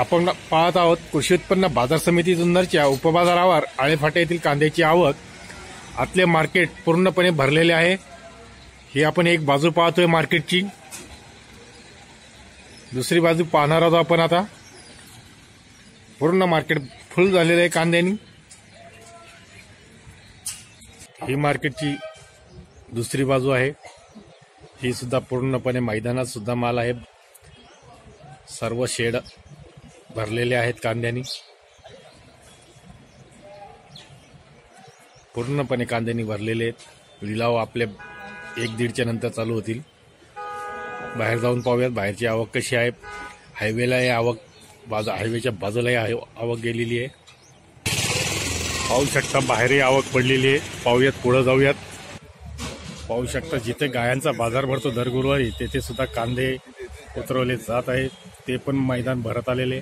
आपण पाहत आहोत कृषी उत्पन्न बाजार समिती जुन्नरच्या उपबाजारावर आळेफाटे येथील कांद्याची आवक आतले मार्केट पूर्णपणे भरलेले आहे. ही आपण एक बाजू पाहतोय मार्केटची. दुसरी बाजू पाहणार आहोत आपण आता. पूर्ण मार्केट फुल झालेलं आहे कांद्यानी. ही मार्केटची दुसरी बाजू आहे. ही सुद्धा पूर्णपणे मैदानात सुद्धा माल आहे. सर्व शेड भरलेले आहेत कांद्यानी. पूर्णपणे कांद्यानी भरलेले आहेत. लिलाव आपले एक दीडच्या नंतर चालू होतील. बाहेर जाऊन पाहूयात बाहेरची आवक कशी आहे. हायवेला आवक बाजू हायवेच्या बाजूलाही आवक गेलेली आहे. पाहू शकता बाहेरही आवक पडलेली आहे. पाहूयात पुढं जाऊयात. पाहू शकता जिथे गायांचा बाजार भरतो दर गुरुवारी तेथे सुद्धा कांदे उतरवले जात आहेत. ते पण मैदान भरत आलेले.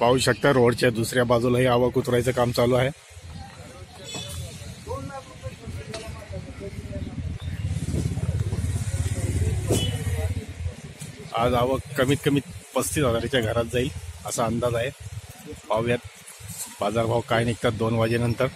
पाहू शकता रोडच्या दुसऱ्या बाजूलाही आवक उतरायचं काम चालू आहे. आज आवक कमीत कमी पस्तीस हजाराच्या घरात जाईल असा अंदाज आहे. पाहूयात बाजारभाव काय निघतात दोन वाजेनंतर.